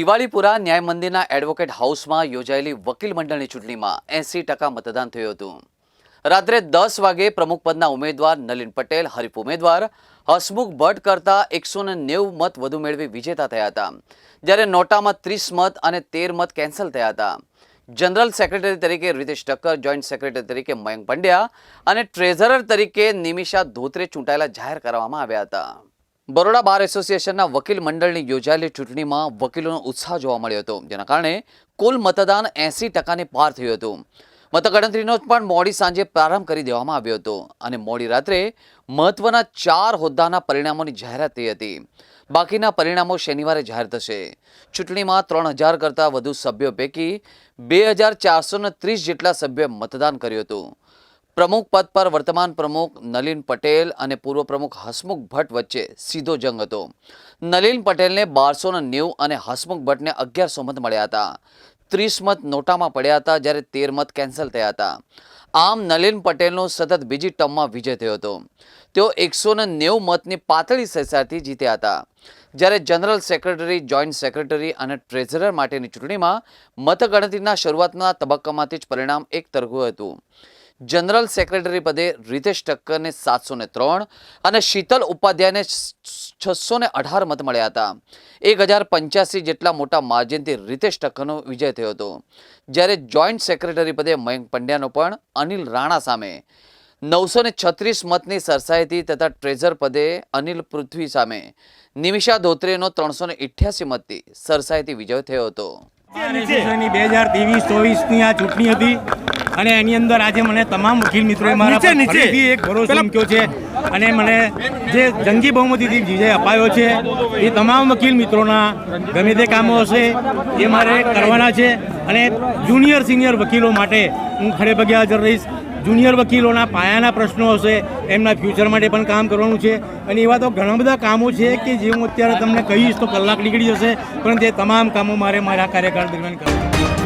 દિવાળીપુરા ન્યાય મંદિરના એડવોકેટ હાઉસમાં યોજાયેલી વકીલ મંડળની ચૂંટણીમાં એંસી ટકા મતદાન થયું હતું. રાત્રે દસ વાગે પ્રમુખ પદના ઉમેદવાર નલિન પટેલ, હરીફ ઉમેદવાર, હસમુખ ભટ્ટ કરતા એકસો નેવું મત વધુ મેળવી વિજેતા થયા હતા. જ્યારે નોટામાં ત્રીસ મત અને તેર મત કેન્સલ થયા હતા. જનરલ સેક્રેટરી તરીકે રીતેશ ઠક્કર જોઈન્ટ સેક્રેટરી તરીકે મયંક પંડ્યા અને ટ્રેઝરર તરીકે નિમિષા ધોત્રે ચૂંટાયેલા જાહેર કરવામાં આવ્યા હતા. બરોડા બાર એસોસિએશનના વકીલ મંડળની યોજાયેલી ચૂંટણીમાં વકીલોનો ઉત્સાહ જોવા મળ્યો હતો. જેના કારણે કુલ મતદાન એંસી ટકાને પાર થયું હતું. મતગણતરીનો પણ મોડી સાંજે પ્રારંભ કરી દેવામાં આવ્યો હતો અને મોડી રાત્રે મહત્વના ચાર હોદ્દાના પરિણામોની જાહેરાત થઈ હતી. બાકીના પરિણામો શનિવારે જાહેર થશે. ચૂંટણીમાં ત્રણ હજાર કરતાં વધુ સભ્યો પૈકી બે હજાર ચારસો ને ત્રીસ જેટલા સભ્યોએ મતદાન કર્યું હતું. પ્રમુખ પદ પર વર્તમાન પ્રમુખ નલિન પટેલ અને પૂર્વ પ્રમુખ હસમુખ ભટ્ટ વચ્ચે સીધો જંગ હતો. નલિન પટેલને બારસો નેવું અને હસમુખ ભટ્ટને અગિયારસો મત મળ્યા હતા. ત્રીસ મત નોટામાં પડ્યા હતા જ્યારે તેર મત કેન્સલ થયા હતા. આમ નલિન પટેલનો સતત બીજી ટર્મમાં વિજય થયો હતો. તેઓ એકસો નેવું મતની પાતળી સંખ્યાથી જીત્યા હતા. જ્યારે જનરલ સેક્રેટરી, જોઈન્ટ સેક્રેટરી અને ટ્રેઝરર માટેની ચૂંટણીમાં મતગણતરીના શરૂઆતના તબક્કામાંથી જ પરિણામ એક તરફું હતું. જનરલ સેક્રેટરી પદે રીતેશ ઠક્કરને સાતસો ને ત્રણ અને શીતલ ઉપાધ્યાયને છસો ને અઢાર મત મળ્યા હતા. એક હજાર પંચ્યાસી જેટલા મોટા માર્જિનથી રીતેશ ઠક્કરનો વિજય થયો હતો. જ્યારે જોઈન્ટ સેક્રેટરી પદે મયંક પંડ્યાનો પણ અનિલ રાણા સામે. નવસો ને છત્રીસ મતની સરસાઈથી તથા ટ્રેઝર પદે અનિલ પૃથ્વી સામે. નિમિષા ધોત્રેનો ત્રણસો ને ઇઠ્યાસી મતથી સરસાઈથી વિજય થયો હતો. બે હજાર ત્રેવીસ, ચોવીસની આ ચૂંટણી હતી. અને એની અંદર આજે મને તમામ વકીલ મિત્રોએ મારા ફરીથી એક ભરોસો મૂક્યો છે અને મને જે જંગી બહુમતીથી વિજય અપાયો છે એ તમામ વકીલ મિત્રોના ગમે તે કામો હશે એ મારે કરવાના છે. અને જુનિયર સિનિયર વકીલો માટે હું ખડે પગે હાજર રહીશ. જુનિયર વકીલોના પાયાના પ્રશ્નો હશે એમના ફ્યુચર માટે પણ કામ કરવાનું છે. અને એવા તો ઘણા બધા કામો છે કે જે હું અત્યારે તમને કહીશ તો કલાક નીકળી જશે પણ તે તમામ કામો મારે મારા કાર્યકાળ દરમિયાન કરવા